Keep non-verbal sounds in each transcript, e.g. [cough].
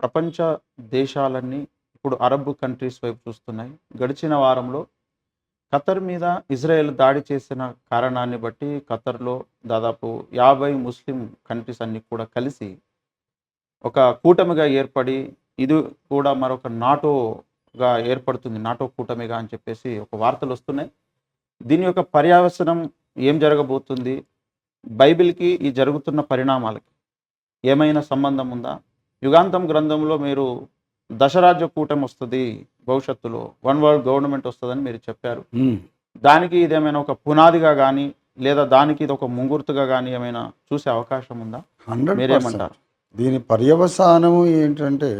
ప్రపంచ దేశాలన్నీ ఇప్పుడు అరబ్ కంట్రీస్ వైపు చూస్తున్నాయి. గడిచిన వారంలో ఖతర్ మీద ఇజ్రాయెల్ దాడి చేసిన కారణాన్ని బట్టి ఖతర్లో దాదాపు యాభై ముస్లిం కంట్రీస్ అన్ని కూడా కలిసి ఒక కూటమిగా ఏర్పడి ఇది కూడా మరొక నాటోగా ఏర్పడుతుంది. నాటో కూటమిగా అని చెప్పేసి ఒక వార్తలు వస్తున్నాయి. దీని యొక్క పర్యావసనం ఏం జరగబోతుంది? బైబిల్కి ఈ జరుగుతున్న పరిణామాలకి ఏమైనా సంబంధం ఉందా? యుగాంతం గ్రంథంలో మీరు దశరాజ్య కూటమి వస్తుంది భవిష్యత్తులో వన్ వరల్డ్ గవర్నమెంట్ వస్తుందని మీరు చెప్పారు. దానికి ఇదేమైనా ఒక పునాదిగా కానీ లేదా దానికి ఇది ఒక ముంగుర్తుగా కానీ ఏమైనా చూసే అవకాశం ఉందా? హండ్రెడ్ మీరేమంటారు? దీని పర్యవసానము ఏంటంటే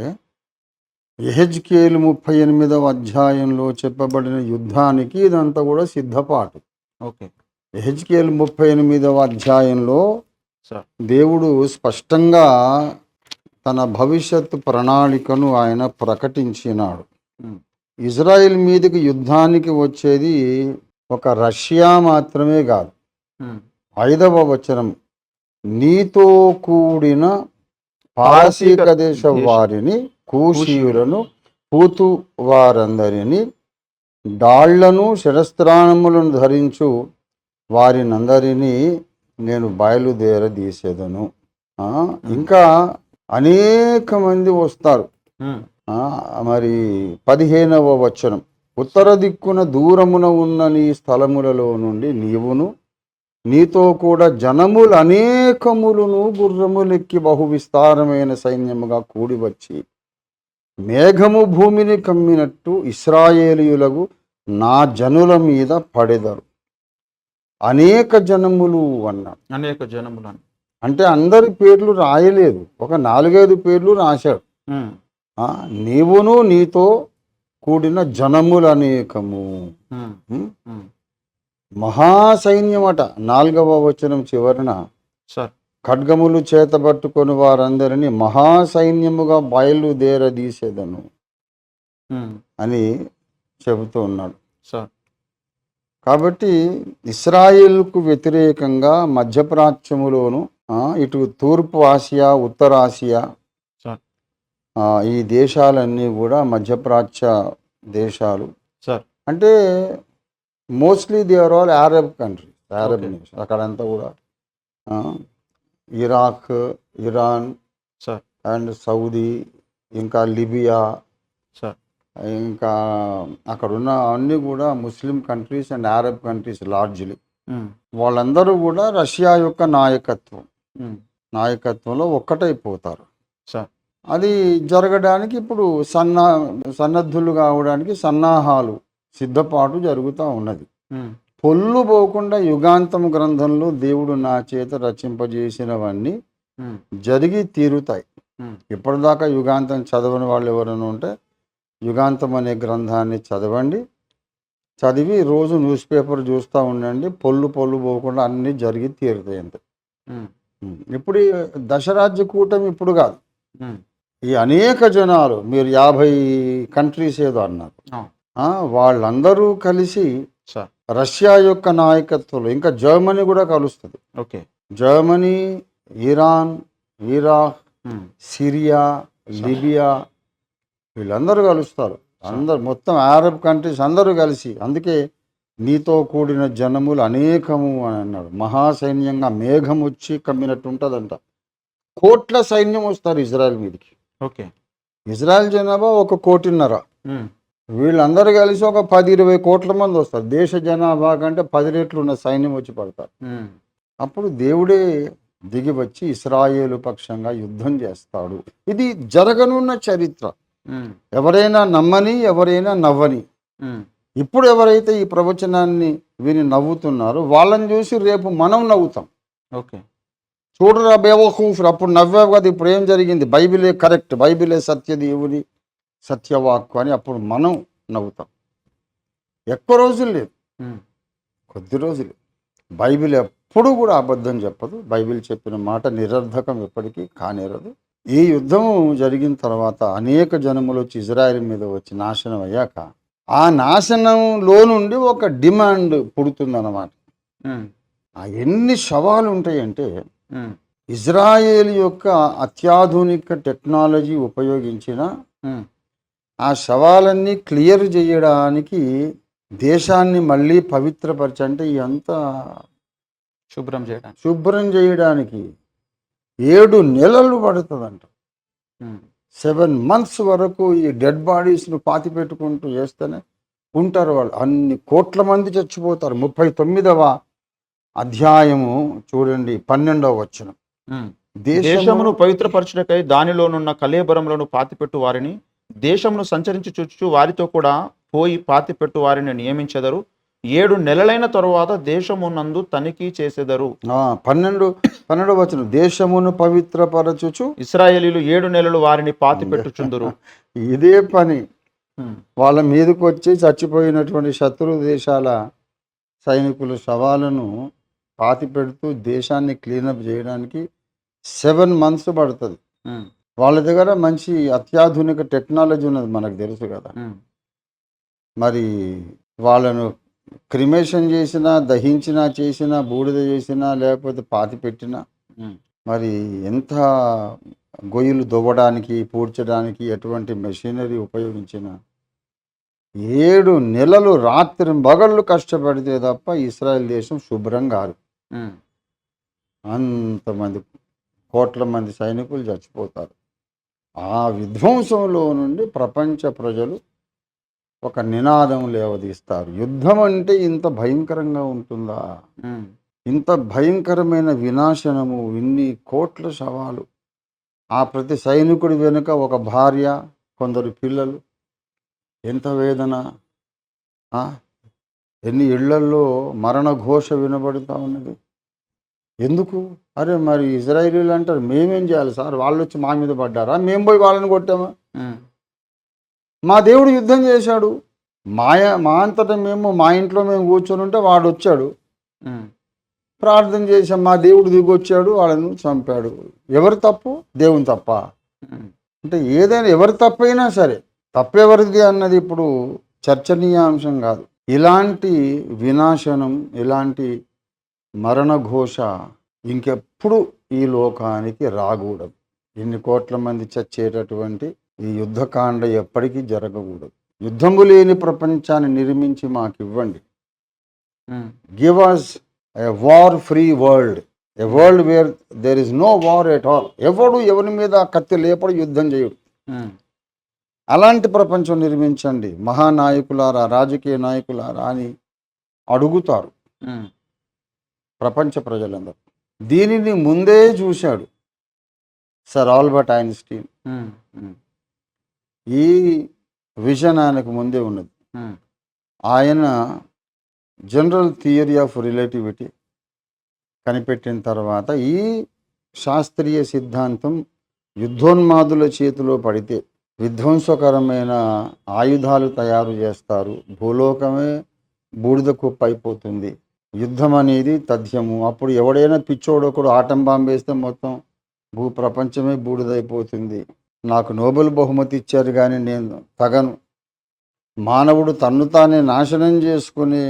ఎహెచ్కేలు ముప్పై ఎనిమిదవ అధ్యాయంలో చెప్పబడిన యుద్ధానికి ఇదంతా కూడా సిద్ధపాటు. ఓకే. ఎహెచ్కేలు ముప్పై ఎనిమిదవ అధ్యాయంలో దేవుడు స్పష్టంగా తన భవిష్యత్తు ప్రణాళికను ఆయన ప్రకటించినాడు. ఇజ్రాయిల్ మీదకి యుద్ధానికి వచ్చేది ఒక రష్యా మాత్రమే కాదు. ఐదవ వచనం. నీతో కూడిన పారసీక దేశ వారిని కూషీయులను పూతు వారందరినీ డాళ్ళను శిరస్త్రాణములను ధరించు వారినందరినీ నేను బయలుదేరదీసేదను. ఇంకా అనేక మంది వస్తారు మరి పదిహేనవ వచనం. ఉత్తర దిక్కున దూరమున ఉన్న నీ స్థలములలో నుండి నీవును నీతో కూడా జనములు అనేకములను గుర్రములెక్కి బహు విస్తారమైన సైన్యముగా కూడి వచ్చి మేఘము భూమిని కమ్మినట్టు ఇస్రాయేలీయులకు నా జనుల మీద పడెదరు. అనేక జనములు అన్నాడు. అనేక జనములను. అంటే అందరి పేర్లు రాయలేదు. ఒక నాలుగైదు పేర్లు రాశాడు. నీవును నీతో కూడిన జనములు అనేకము. మహాసైన్యమట నాలుగవ వచనం చివరన ఖడ్గములు చేతబట్టుకొని వారందరినీ మహాసైన్యముగా బయలుదేరదీసేదను అని చెబుతూ ఉన్నాడు. కాబట్టి ఇస్రాయేల్కు వ్యతిరేకంగా మధ్యప్రాచ్యములోను ఇటు తూర్పు ఆసియా ఉత్తర ఆసియా సార్. ఈ దేశాలన్నీ కూడా మధ్యప్రాచ్య దేశాలు. సార్. అంటే mostly they are all Arab country Arab. Nation అక్కడంతా కూడా. Iraq Iran sir. And Saudi ఇంకా లిబియా సార్. ఇంకా అక్కడ ఉన్న అన్నీ కూడా Muslim countries and Arab countries largely వాళ్ళందరూ కూడా రష్యా యొక్క నాయకత్వం. నాయకత్వంలో ఒక్కటైపోతారు. అది జరగడానికి ఇప్పుడు సన్నా సన్నద్ధులు కావడానికి సన్నాహాలు సిద్ధపాటు జరుగుతూ ఉన్నది. పొల్లు పోకుండా యుగాంతం గ్రంథంలో దేవుడు నా చేత రచింపజేసినవన్నీ జరిగి తీరుతాయి. ఇప్పటిదాకా యుగాంతం చదవని వాళ్ళు ఎవరైనా ఉంటే యుగాంతం అనే గ్రంథాన్ని చదవండి. చదివి రోజు న్యూస్ పేపర్ చూస్తూ ఉండండి. పొల్లు పొల్లు పోకుండా అన్నీ జరిగి తీరుతాయి అంతే. ఇప్పుడు దశరాజ్య కూటమి ఇప్పుడు కాదు. ఈ అనేక జనాలు మీరు యాభై కంట్రీస్ ఏదో అన్నారు. వాళ్ళందరూ కలిసి రష్యా యొక్క నాయకత్వంలో ఇంకా జర్మనీ కూడా కలుస్తుంది. Okay. Germany Iran Iraq Syria Libya వీళ్ళందరూ కలుస్తారు. అందరు మొత్తం అరబ్ కంట్రీస్ అందరూ కలిసి అందుకే నీతో కూడిన జనములు అనేకము అని అన్నాడు. మహాసైన్యంగా మేఘం వచ్చి కమ్మినట్టు ఉంటుందంట కోట్ల సైన్యం వస్తారు ఇజ్రాయెల్ మీదకి. ఓకే. ఇజ్రాయెల్ జనాభా ఒక కోటిన్నర. వీళ్ళందరూ కలిసి ఒక పది ఇరవై కోట్ల మంది వస్తారు. దేశ జనాభా కంటే పది రెట్లు ఉన్న సైన్యం వచ్చి పడతారు. అప్పుడు దేవుడే దిగి వచ్చి ఇస్రాయేలు పక్షంగా యుద్ధం చేస్తాడు. ఇది జరగనున్న చరిత్ర. ఎవరైనా నమ్మని ఎవరైనా నవ్వని. ఇప్పుడు ఎవరైతే ఈ ప్రవచనాన్ని విని నవ్వుతున్నారో వాళ్ళని చూసి రేపు మనం నవ్వుతాం. ఓకే. చూడరా బేవకూఫ్ అప్పుడు నవ్వావు కదా ఇప్పుడు ఏం జరిగింది? బైబిలే కరెక్ట్ బైబిలే సత్యదేవుని సత్యవాక్కు అని అప్పుడు మనం నవ్వుతాం. ఎక్కువ రోజులు లేదు. కొద్ది రోజులు. బైబిల్ ఎప్పుడు కూడా అబద్ధం చెప్పదు. బైబిల్ చెప్పిన మాట నిరర్ధకం ఎప్పటికీ కానేరదు. ఈ యుద్ధం జరిగిన తర్వాత అనేక జనములు వచ్చి ఇజ్రాయెల్ మీద వచ్చి నాశనం అయ్యాక ఆ నాశనంలో నుండి ఒక డిమాండ్ పుడుతుందన్నమాట. ఎన్ని శవాలు ఉంటాయంటే ఇజ్రాయేల్ యొక్క అత్యాధునిక టెక్నాలజీ ఉపయోగించిన ఆ శవాలన్నీ క్లియర్ చేయడానికి దేశాన్ని మళ్ళీ పవిత్రపరచ అంటే ఇదంతా శుభ్రం చేయడానికి. శుభ్రం చేయడానికి ఏడు నెలలు పడుతుందంట. సెవెన్ మంత్స్ వరకు ఈ డెడ్ బాడీస్ను పాతి పెట్టుకుంటూ చేస్తేనే ఉంటారు వాళ్ళు. అన్ని కోట్ల మంది చచ్చిపోతారు. ముప్పై తొమ్మిదవ అధ్యాయము చూడండి పన్నెండవ ఉమ్. దేశమును పవిత్రపరచుటకై దానిలోనున్న కలేబరములను పాతిపెట్టు వారిని దేశమును సంచరించి చుచ్చు వారితో కూడా పోయి పాతిపెట్టు వారిని నియమించెదరు. ఏడు నెలలైన తరువాత దేశమునందు తనిఖీ చేసెదరు. పన్నెండు పన్నెండవ వచనం. దేశమును పవిత్రపరచుచు ఇస్రాయేలీలు ఏడు నెలలు వారిని పాతిపెట్టుచుందురు. [laughs] ఇదే పని. వాళ్ళ మీదకి వచ్చి చచ్చిపోయినటువంటి శత్రు దేశాల సైనికుల శవాలను పాతి పెడుతూ దేశాన్ని క్లీనప్ చేయడానికి సెవెన్ మంత్స్ పడుతుంది. వాళ్ళ దగ్గర మంచి అత్యాధునిక టెక్నాలజీ ఉన్నది మనకు తెలుసు కదా. మరి వాళ్ళను క్రిమేషన్ చేసినా దహించినా చేసినా బూడిద చేసినా లేకపోతే పాతి పెట్టినా మరి ఎంత గొయ్యలు దువ్వడానికి పూడ్చడానికి ఎటువంటి మెషినరీ ఉపయోగించిన ఏడు నెలలు రాత్రి మగళ్ళు కష్టపడితే తప్ప ఇస్రాయల్ దేశం శుభ్రం కాదు. అంతమంది కోట్ల మంది సైనికులు చచ్చిపోతారు. ఆ విధ్వంసంలో నుండి ప్రపంచ ప్రజలు ఒక నినాదం లేవదీస్తారు. యుద్ధం అంటే ఇంత భయంకరంగా ఉంటుందా? ఇంత భయంకరమైన వినాశనము ఇన్ని కోట్ల శవాలు. ఆ ప్రతి సైనికుడి వెనుక ఒక భార్య కొందరు పిల్లలు. ఎంత వేదన? ఎన్ని ఇళ్ళల్లో మరణ ఘోష వినబడుతూ ఉన్నది? ఎందుకు? అరే మరి ఇజ్రాయిలీలు అంటారు మేమేం చేయాలి సార్? వాళ్ళు వచ్చి మా మీద పడ్డారా? మేము పోయి వాళ్ళని కొట్టామా? మా దేవుడు యుద్ధం చేశాడు. మాయ మా అంతటా మేము మా ఇంట్లో మేము కూర్చొని ఉంటే వాడు వచ్చాడు. ప్రార్థన చేసాం మా దేవుడు దిగొచ్చాడు వాళ్ళను చంపాడు. ఎవరు తప్పు? దేవుని తప్ప. అంటే ఏదైనా ఎవరి తప్పైనా సరే తప్పెవరిది అన్నది ఇప్పుడు చర్చనీయాంశం కాదు. ఇలాంటి వినాశనం ఇలాంటి మరణ ఘోష ఇంకెప్పుడు ఈ లోకానికి రాకూడదు. ఇన్ని కోట్ల మంది చచ్చేటటువంటి ఈ యుద్ధకాండ ఎప్పటికీ జరగకూడదు. యుద్ధము లేని ప్రపంచాన్ని నిర్మించి మాకు ఇవ్వండి give us a war free world a world where there is no war at all ఎవడు ఎవరి మీద కత్తి లేపడు యుద్ధం చేయడు. ఉమ్, అలాంటి ప్రపంచం నిర్మించండి. మహానాయకులారా రాజకీయ నాయకులారా అని అడుగుతారు. ఉమ్, ప్రపంచ ప్రజలందరూ. దీనిని ముందే చూశాడు సర్ ఆల్బర్ట్ ఐన్స్టీన్. ఉమ్, ఈ విజన్ ఆయనకు ముందే ఉన్నది. ఆయన జనరల్ థియరీ ఆఫ్ రిలేటివిటీ కనిపెట్టిన తర్వాత ఈ శాస్త్రీయ సిద్ధాంతం యుద్ధోన్మాదుల చేతిలో పడితే విధ్వంసకరమైన ఆయుధాలు తయారు చేస్తారు. భూలోకమే బూడిద కుప్ప అయిపోతుంది. యుద్ధం అనేది తథ్యము. అప్పుడు ఎవడైనా పిచ్చోడు ఒకడు ఆటం బాంబు వేస్తే మొత్తం భూ ప్రపంచమే బూడిదైపోతుంది. నాకు నోబెల్ బహుమతి ఇచ్చారు కానీ నేను తగను. మానవుడు తన్ను తానే నాశనం చేసుకునే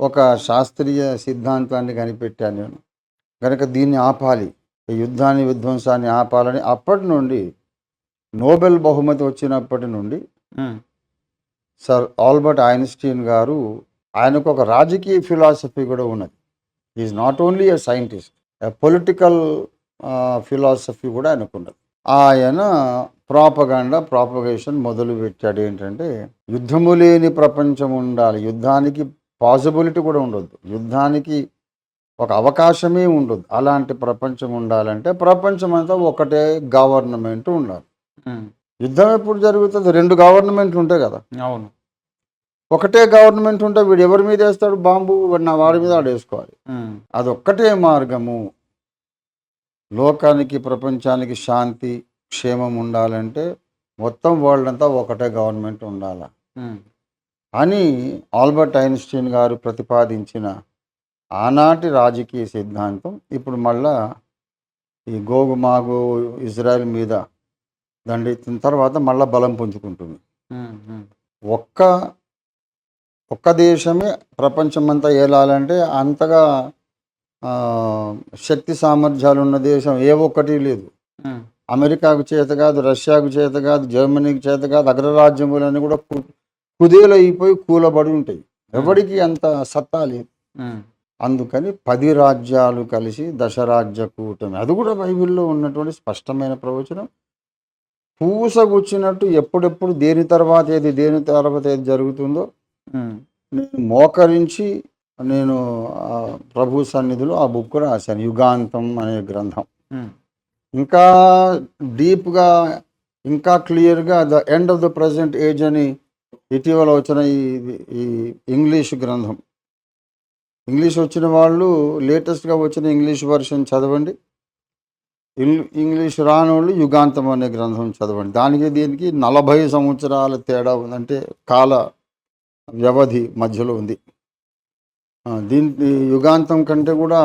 ఒక శాస్త్రీయ సిద్ధాంతాన్ని కనిపెట్టాను నేను. కనుక దీన్ని ఆపాలి ఈ యుద్ధాన్ని విధ్వంసాన్ని ఆపాలని అప్పటి నుండి నోబెల్ బహుమతి వచ్చినప్పటి నుండి సర్ ఆల్బర్ట్ ఐన్స్టీన్ గారు ఆయనకు ఒక రాజకీయ ఫిలాసఫీ కూడా ఉన్నది. Is not only a scientist a political philosophy కూడా ఆయనకు ఉన్నది. ఆయన ప్రాపగాండా ప్రాపగేషన్ మొదలు పెట్టాడు ఏంటంటే యుద్ధము లేని ప్రపంచం ఉండాలి. యుద్ధానికి పాసిబిలిటీ కూడా ఉండొద్దు. యుద్ధానికి ఒక అవకాశమే ఉండదు అలాంటి ప్రపంచం ఉండాలంటే ప్రపంచం అంతా ఒకటే గవర్నమెంట్ ఉండాలి. యుద్ధం ఎప్పుడు జరుగుతుంది? రెండు గవర్నమెంట్లు ఉంటాయి కదా. అవును. ఒకటే గవర్నమెంట్ ఉంటే వీడు ఎవరి మీద వేస్తాడు? బాంబు. వాడు నా వాడి మీద ఆడేసుకోవాలి. అదొక్కటే మార్గము. లోకానికి ప్రపంచానికి శాంతి క్షేమం ఉండాలంటే మొత్తం వరల్డ్ అంతా ఒకటే గవర్నమెంట్ ఉండాలి? అని ఆల్బర్ట్ ఐన్స్టీన్ గారు ప్రతిపాదించిన ఆనాటి రాజకీయ సిద్ధాంతం. ఇప్పుడు మళ్ళా ఈ గోగు మాగు ఇజ్రాయెల్ మీద దండెత్తిన తర్వాత మళ్ళా బలం పుంజుకుంటుంది. ఒక్క ఒక్క దేశమే ప్రపంచమంతా ఏలాలంటే అంతగా శక్తి సామర్థ్యాలు ఉన్న దేశం ఏ ఒక్కటి లేదు. అమెరికాకు చేత కాదు రష్యాకు చేత కాదు జర్మనీకి చేత కాదు అగ్రరాజ్యములన్నీ కూడా కుదేలైపోయి కూలబడి ఉంటాయి. ఎవరికి అంత సత్తా లేదు. అందుకని పది రాజ్యాలు కలిసి దశరాజ్య కూటమి. అది కూడా బైబిల్లో ఉన్నటువంటి స్పష్టమైన ప్రవచనం. పూసగుచ్చినట్టు ఎప్పుడెప్పుడు దేని తర్వాత ఏది దేని తర్వాత ఏది జరుగుతుందో నేను మోకరించి నేను ప్రభు సన్నిధిలో ఆ బుక్ రాశాను యుగాంతం అనే గ్రంథం. ఉమ్, ఇంకా డీప్గా ఇంకా క్లియర్గా the end of the present age అని ఇటీవల వచ్చిన ఈ ఈ ఇంగ్లీష్ గ్రంథం. ఇంగ్లీష్ వచ్చిన వాళ్ళు లేటెస్ట్గా వచ్చిన ఇంగ్లీష్ వర్షన్ చదవండి. ఇంగ్లీష్ రాని వాళ్ళు యుగాంతం అనే గ్రంథం చదవండి. దానికి దీనికి నలభై సంవత్సరాల తేడా ఉందంటే కాల వ్యవధి మధ్యలో ఉంది. దీని యుగాంతం కంటే కూడా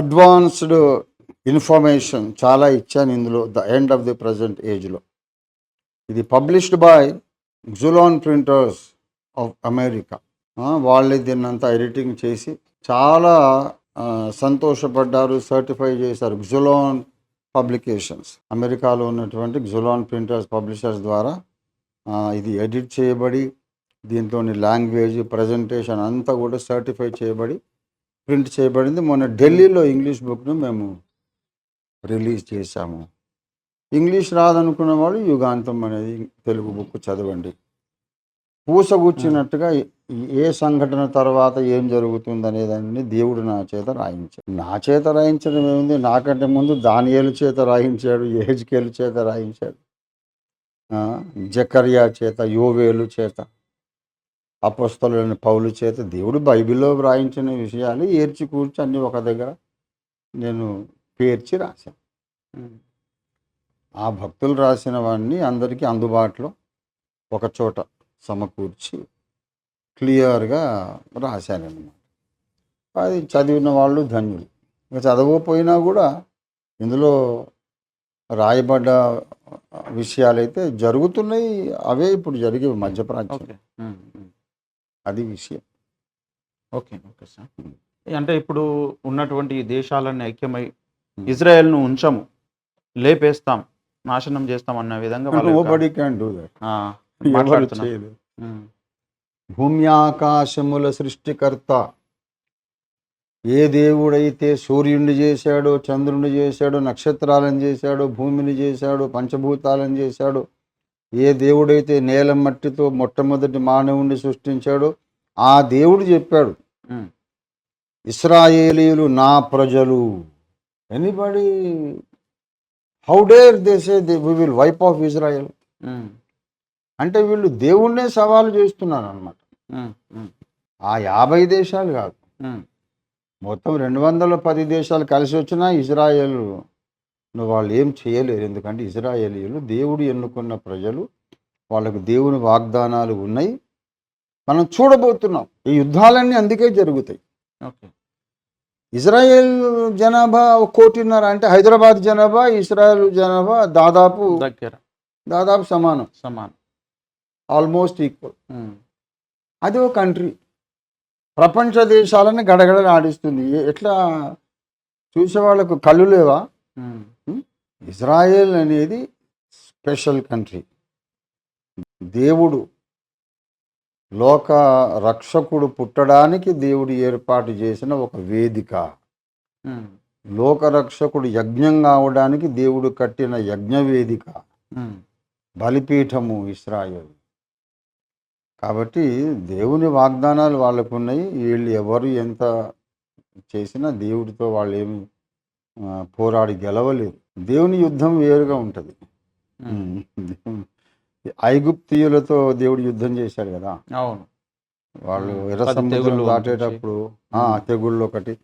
అడ్వాన్స్డ్ ఇన్ఫర్మేషన్ చాలా ఇచ్చాను ఇందులో the end of the present ఏజ్లో. ఇది published by Julan printers of America. వాళ్ళే దీన్నంతా ఎడిటింగ్ చేసి చాలా సంతోషపడ్డారు సర్టిఫై చేశారు జులాన్ పబ్లికేషన్స్. అమెరికాలో ఉన్నటువంటి జులాన్ ప్రింటర్స్ పబ్లిషర్స్ ద్వారా ఇది ఎడిట్ చేయబడి దీంట్లోని లాంగ్వేజ్ ప్రజెంటేషన్ అంతా కూడా సర్టిఫై చేయబడి ప్రింట్ చేయబడింది. మొన్న ఢిల్లీలో ఇంగ్లీష్ బుక్ను మేము రిలీజ్ చేశాము. ఇంగ్లీష్ రాదనుకున్న వాళ్ళు యుగాంతం అనేది తెలుగు బుక్ చదవండి. పూసగుచ్చినట్టుగా ఏ సంఘటన తర్వాత ఏం జరుగుతుంది అనేదాన్ని దేవుడు నా చేత రాయించాడు నా చేత రాయించడం ఏముంది? నాకంటే ముందు దానియేలు చేత రాయించాడు ఏజ్కేలు చేత రాయించాడు. జకర్యా చేత యోవేలు చేత. అపస్తలైన పౌలు చేత దేవుడు బైబిల్లో వ్రాయించిన విషయాలు ఏర్చి కూర్చి అన్నీ ఒక దగ్గర నేను పేర్చి రాశాను. ఆ భక్తులు రాసినవన్నీ అందరికీ అందుబాటులో ఒక చోట సమకూర్చి క్లియర్గా రాశానమాట అది చదివిన వాళ్ళు ధన్యులు. ఇంకా చదవకపోయినా కూడా ఇందులో రాయబడ్డ విషయాలైతే జరుగుతున్నాయి అవే ఇప్పుడు జరిగేవి మధ్యప్రాచ్యం అది విషయం. Okay okay sir. అంటే ఇప్పుడు ఉన్నటువంటి దేశాలన్నీ ఐక్యమై ఇజ్రాయెల్ను ఉంచము లేపేస్తాం నాశనం చేస్తాం అన్న విధంగా భూమి ఆకాశముల సృష్టికర్త. ఏ దేవుడైతే సూర్యుడిని చేశాడో చంద్రుని చేశాడో నక్షత్రాలను చేశాడో భూమిని చేశాడో పంచభూతాలను చేశాడో ఏ దేవుడైతే నేల మట్టితో మొట్టమొదటి మానవుణ్ణి సృష్టించాడో ఆ దేవుడు చెప్పాడు ఇస్రాయేలీలు నా ప్రజలు. Anybody how dare they say we will wipe off Israel అంటే వీళ్ళు దేవుణ్ణే సవాలు చేస్తున్నారు అనమాట ఆ యాభై దేశాలు కాదు. మొత్తం రెండు వందల పది దేశాలు కలిసి వచ్చినా ఇజ్రాయేల్ వాళ్ళు ఏం చేయలేరు. ఎందుకంటే ఇజ్రాయేలీలు దేవుడు ఎన్నుకున్న ప్రజలు వాళ్ళకు దేవుని వాగ్దానాలు ఉన్నాయి. మనం చూడబోతున్నాం. ఈ యుద్ధాలన్నీ అందుకే జరుగుతాయి. ఓకే. ఇజ్రాయెల్ జనాభా ఒక కోటిన్నర అంటే హైదరాబాద్ జనాభా ఇజ్రాయెల్ జనాభా దాదాపు దగ్గర. దాదాపు సమానం. సమానం. Almost equal. అది ఒక కంట్రీ. ప్రపంచ దేశాలను గడగడలు ఆడిస్తుంది ఏ- ఎట్లా? చూసే వాళ్ళకు కళ్ళు లేవా? ఇజ్రాయెల్ అనేది స్పెషల్ కంట్రీ. దేవుడు లోక రక్షకుడు పుట్టడానికి దేవుడు ఏర్పాటు చేసిన ఒక వేదిక. ఉమ్, లోక రక్షకుడు యజ్ఞం కావడానికి దేవుడు కట్టిన యజ్ఞ వేదిక. ఉమ్, బలిపీఠము ఇస్రాయేల్. కాబట్టి దేవుని వాగ్దానాలు వాళ్ళకు ఉన్నాయి. వీళ్ళు ఎవరు ఎంత చేసినా దేవుడితో వాళ్ళు ఏమి పోరాడి గెలవలేరు. దేవుని యుద్ధం వేరుగా ఉంటుంది. ఐగుప్తియులతో దేవుడు యుద్ధం చేశాడు కదా? అవును. వాళ్ళు ఎర్ర సముద్రం దాటేటప్పుడు ఆ. తెగుళ్ళు ఒకటి.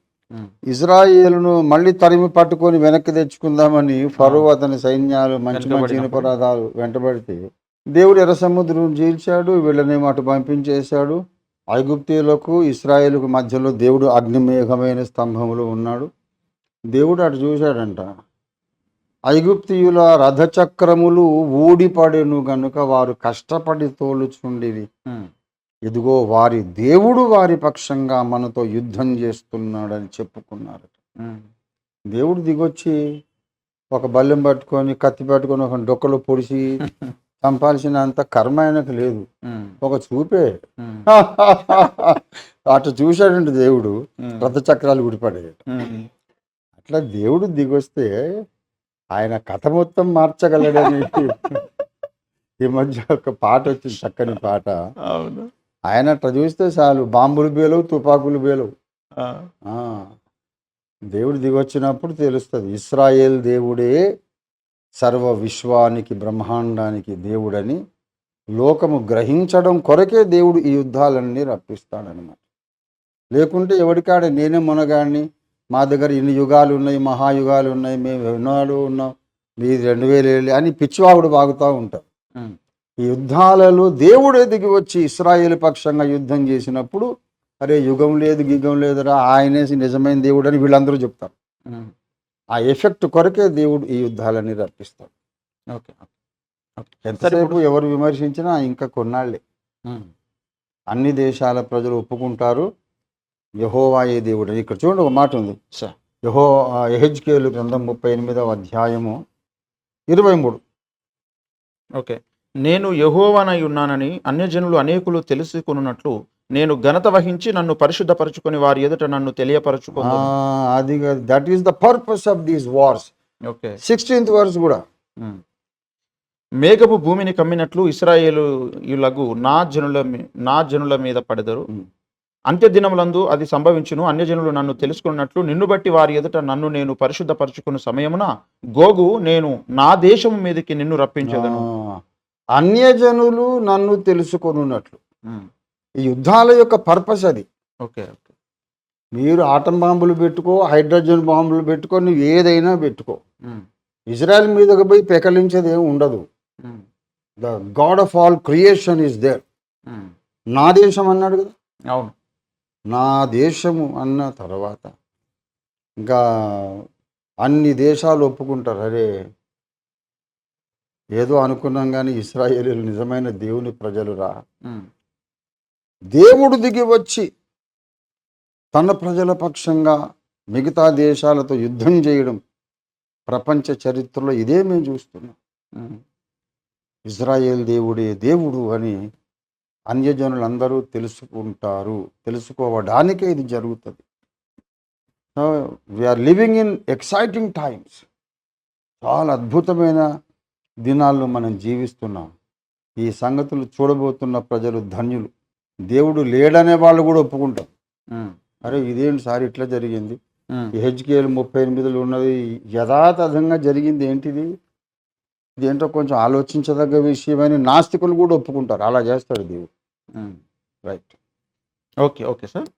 ఇజ్రాయేలును మళ్ళీ తరిమి పట్టుకొని వెనక్కి తెచ్చుకుందామని ఫరో అతని సైన్యాలు మంచి మంచి. ఇనుపరాధాలు వెంటబడితే దేవుడు ఎర్ర సముద్రం చీల్చాడు వీళ్ళనేమో అటు పంపించేశాడు. ఐగుప్తీయులకు ఇస్రాయేలుకు మధ్యలో దేవుడు అగ్నిమేఘమైన స్తంభములో ఉన్నాడు. దేవుడు అటు చూశాడంట ఐగుప్తీయుల రథచక్రములు ఊడిపడెను గనుక వారు కష్టపడి తోలుచుండిరి. ఉమ్, ఇదిగో వారి దేవుడు వారి పక్షంగా మనతో యుద్ధం చేస్తున్నాడని చెప్పుకున్నారు దేవుడు దిగొచ్చి ఒక బల్లెం పట్టుకొని కత్తి పట్టుకొని ఒక డొక్కలో పొడిచి [laughs] చంపాల్సిన అంత కర్మ ఆయనకు లేదు. ఒక చూపే. [laughs] అటు చూశాడంటే దేవుడు రథచక్రాలు ఉమ్, అట్లా దేవుడు దిగొస్తే ఆయన కథ మొత్తం మార్చగలడని ఈ మధ్య ఒక పాట వచ్చింది చక్కని పాట. అవును. ఆయన అట్లా చూస్తే చాలు బాంబులు బేలవు తుపాకులు బేలవు. దేవుడు దిగొచ్చినప్పుడు తెలుస్తుంది ఇస్రాయేల్ దేవుడే సర్వ విశ్వానికి బ్రహ్మాండానికి దేవుడని లోకము గ్రహించడం కొరకే దేవుడు ఈ యుద్ధాలన్నీ రప్పిస్తాడనమాట లేకుంటే ఎవడికాడ నేనే మునగాడిని? మా దగ్గర ఇన్ని యుగాలు ఉన్నాయి మహాయుగాలు ఉన్నాయి మేము ఎన్నాడు ఉన్నాం మీది రెండు వేలు ఏళ్ళు అని పిచ్చివాగుడు బాగుతూ ఉంటాం. ఈ యుద్ధాలలో దేవుడే దిగి వచ్చి ఇస్రాయేల్ పక్షంగా యుద్ధం చేసినప్పుడు అరే యుగం లేదు గిగం లేదురా ఆయనే నిజమైన దేవుడు అని వీళ్ళందరూ చెప్తారు. ఆ ఎఫెక్ట్ కొరకే దేవుడు ఈ యుద్ధాలని రప్పిస్తాడు. ఓకే. ఎంతసేపు ఎవరు విమర్శించినా ఇంకా కొన్నాళ్ళే. అన్ని దేశాల ప్రజలు ఒప్పుకుంటారు. యహోవాయే దేవుడు. ఇక్కడ చూడండి ఒక మాట ఉంది. సరే. యహో ఎహెచ్కేలు గ్రంథం ముప్పై ఎనిమిదవ అధ్యాయము ఇరవై మూడు ఓకే. నేను యహోవానై ఉన్నానని అన్యజనులు అనేకులు తెలుసుకున్నట్లు నేను ఘనత వహించి నన్ను పరిశుద్ధపరచుకొని వారి ఎదుట నన్ను తెలియపరచుకుంది అది that is the purpose of these wars okay. Sixteenth verse కూడా. మేఘపు భూమిని కమ్మినట్లు ఇస్రాయేలులకు నా జనుల నా జనుల మీద పడెదరు. ఉమ్. అంత్య దినములందు అది సంభవించును అన్యజనులు నన్ను తెలుసుకున్నట్లు నిన్ను బట్టి వారి ఎదుట నన్ను నేను పరిశుద్ధపరచుకున్న సమయమున గోగు నేను నా దేశము మీదకి నిన్ను రప్పించదను అన్యజనులు నన్ను తెలుసుకొనున్నట్లు ఉమ్. ఈ యుద్ధాల యొక్క పర్పస్ అది ఓకే ఓకే మీరు ఆటం బాంబులు పెట్టుకో హైడ్రోజన్ బాంబులు పెట్టుకో నువ్వు ఏదైనా పెట్టుకో. ఇజ్రాయెల్ మీదకి పోయి పెకలించేది ఏమి ఉండదు. The God of all creation is there. నా దేశం అన్నాడు కదా అవును నా దేశము అన్న తర్వాత ఇంకా అన్ని దేశాలు ఒప్పుకుంటారు అరే ఏదో అనుకున్నాం కానీ ఇస్రాయేలీలు నిజమైన దేవుని ప్రజలురా. దేవుడు దిగి వచ్చి తన ప్రజల పక్షంగా మిగతా దేశాలతో యుద్ధం చేయడం ప్రపంచ చరిత్రలో ఇదే మేము చూస్తున్నాం. ఇజ్రాయేల్ దేవుడే దేవుడు అని అన్యజనులందరూ తెలుసుకుంటారు తెలుసుకోవడానికే ఇది జరుగుతుంది. We are living in exciting times చాలా అద్భుతమైన దినాల్లో మనం జీవిస్తున్నాం. ఈ సంగతులు చూడబోతున్న ప్రజలు ధన్యులు. దేవుడు లేడనే వాళ్ళు కూడా ఒప్పుకుంటాం. అరే ఇదేంటి సార్ ఇట్లా జరిగింది? హెచ్కేఎల్ ముప్పై ఎనిమిదిలో ఉన్నది యథాతథంగా జరిగింది ఏంటిది? ఇదేంటో కొంచెం ఆలోచించదగ్గ విషయమని నాస్తికులు కూడా ఒప్పుకుంటారు. అలా చేస్తాడు దేవుడు. రైట్. Okay okay sir.